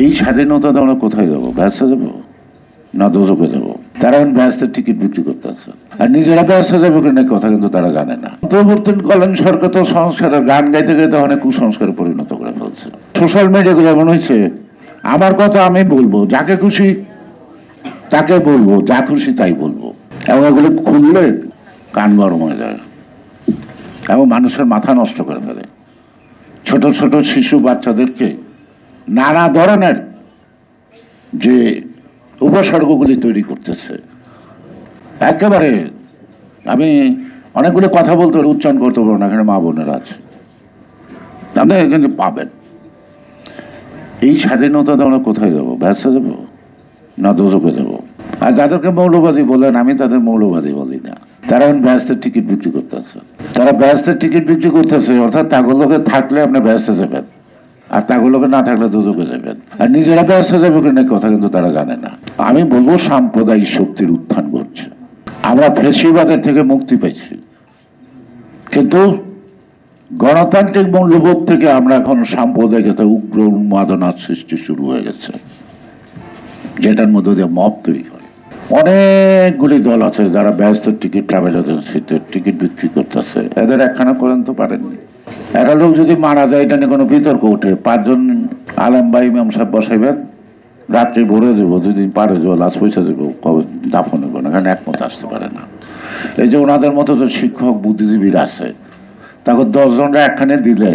এই স্বাধীনতা আমরা কোথায় যাব ব্যবসা যাব না দোজকে যাব তারা এখন ব্যবসার টিকিট বিক্রি করতেছে। আর নিজেরা ব্যবসা যাবে কিনা কথা কিন্তু তারা জানে না। অন্তর্বর্তীকালীন সরকার তো সংস্কারের গান গাইতে গাইতে অনেক কুসংস্কারে পরিণত করে ফেলছে। সোশ্যাল মিডিয়াকে যেমন হয়েছে, আমার কথা আমি বলব, যাকে খুশি তাকে বলব, যা খুশি তাই বলব। এবং এগুলো খুললে কান গরম হয়ে যায়। এবং মানুষের মাথা নষ্ট করে ফেলে। ছোট ছোট শিশু বাচ্চাদেরকে নানা ধরনের যে উপসর্গগুলি তৈরি করতেছে। একেবারে আমি অনেকগুলো কথা বলতে পারি, উচ্চারণ করতে পারব না, এখানে মা বোনেরা আছে। আপনি এখানে পাবেন। এই স্বাধীনতা আমরা কোথায় যাব ব্যবসা যাব না দোজকে যাব আর যাদেরকে মৌলবাদী বলেন আমি তাদের মৌলবাদী বলি না। তারা এখন ব্যস্তের টিকিট বিক্রি করতেছে। তারা ব্যস্তের টিকিট বিক্রি করতেছে, অর্থাৎ তাগুলোকে থাকলে আপনি ব্যস্ত যাবেন আর তাগুলোকে না থাকলে দুদকে যাবেন। আর নিজেরা ব্যস্ত যাবে কিনা কথা কিন্তু তারা জানে না। আমি বলব সাম্প্রদায়িক শক্তির উত্থান ঘটছে। আমরা ফেসিবাদের থেকে মুক্তি পাইছি কিন্তু গণতান্ত্রিক মূল্যবোধ থেকে আমরা এখন সাম্প্রদায়িকতা উগ্র উন্মাদনার সৃষ্টি শুরু হয়ে গেছে, যেটার মধ্যে দিয়ে মব তৈরি হয়। অনেকগুলি দল আছে যারা ব্যস্ত টিকিট ট্রাভেল এজেন্সিতে টিকিট বিক্রি করতেছে। এদের একখানা পর্যন্ত পারেননি। একটা লোক যদি মারা যায়, এটা নিয়ে কোনো বিতর্ক ওঠে। পাঁচজন আলম বা ইমাম সাহেব বসাইবেন, রাত্রি ভরে দেবো দুদিন পারে যাব, লাশ পয়সা দেবো, কবে দাফন দেবো না এখানে একমত আসতে পারে না। এই যে ওনাদের মতো তো শিক্ষক, বুদ্ধিজীবীরা আছে তখন দশজনরা একখানে দিলে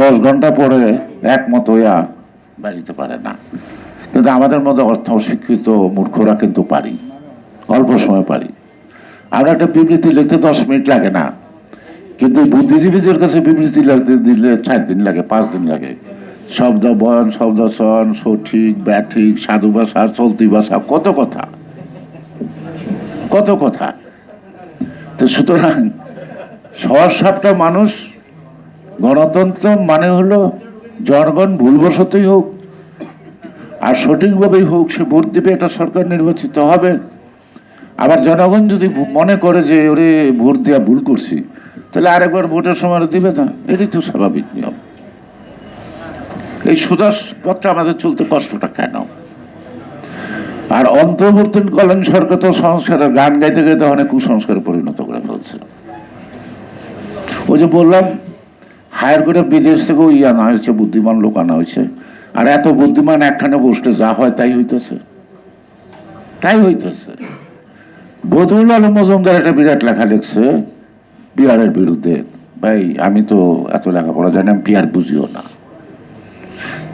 দশ ঘণ্টা পরে একমত হইয়া বাড়িতে পারে না। কিন্তু আমাদের মধ্যে অর্থ অশিক্ষিত মূর্খরা কিন্তু পারি, অল্প সময় পারি। আমরা একটা বিবৃতি লিখতে দশ মিনিট লাগে না। কিন্তু বুদ্ধিজীবীদের কাছে বিবৃতি লিখতে দিলে চার দিন লাগে, পাঁচ দিন লাগে। শব্দ বয়ন শব্দ চয়ন সঠিক, ব্যাঠিক, সাধু ভাষা, চলতি ভাষা, কত কথা। কত কথা। তো সুতরাং সহজ সাপটা মানুষ, গণতন্ত্র মানে হলো জনগণ ভুলবশতই হোক, আর সঠিকভাবেই হোক, সে ভোট দিবে একটা সরকার নির্বাচিত হবে। আবার জনগণ যদি মনে করে যে, ওরে, ভোট দেওয়া ভুল করছি। তাহলে আরেকবার ভোটের সময় দিবে না? এটাই তো স্বাভাবিক নিয়ম। এই সুদাস পথটা আমাদের চলতে কষ্টটা কেন? আর অন্তর্বর্তীকালীন সরকার তো সংস্কারের গান গাইতে গাইতে অনেক কুসংস্কারে পরিণত করে ফেলছে। ওই যে বললাম হায়ার করে বিদেশ থেকেও ই আনা হয়েছে, বুদ্ধিমান লোক আনা হয়েছে। আর এত বুদ্ধিমান একখানে বসলে যা হয় তাই হইতেছে। তাই হইতেছে। বদরুল আলম মজুমদার একটা বিরাট লেখা লিখছে পিয়ারের বিরুদ্ধে, ভাই, আমি তো এত লেখাপড়া জানি আমি পিয়ার বুঝিও না।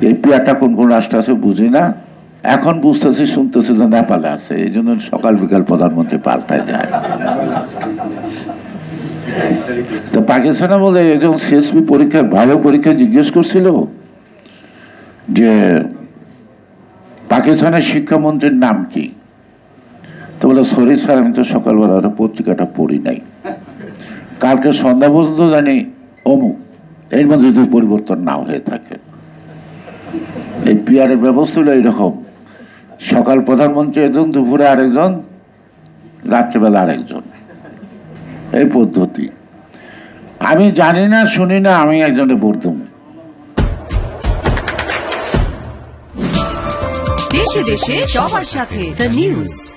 এই পিয়ারটা কোন কোন রাষ্ট্র আছে বুঝি না। এখন বুঝতেছি, শুনতেছি যে নেপালে আছে, এই জন্য সকাল বিকাল প্রধানমন্ত্রী পাল্টায় যায়। তো পাকিস্তানে বলে একজন সিএসপি পরীক্ষার ভালো পরীক্ষা জিজ্ঞেস করছিল যে পাকিস্তানের শিক্ষামন্ত্রীর নাম কি? তো বলে, সরি স্যার, আমি তো সকালবেলা পত্রিকাটা পড়ি নাই। কালকে সন্ধ্যা পর্যন্ত জানি অমুক। এর মধ্যে যদি পরিবর্তন না হয়ে থাকে। এই পিয়ারের ব্যবস্থা এইরকম। সকাল প্রধানমন্ত্রী একজন দুপুরে আরেকজন, রাত্রেবেলা আরেকজন। এই পদ্ধতি। আমি জানি না, শুনি না, আমি একজনে পড়তাম দেশে দেশে সবার সাথে দ্য নিউজ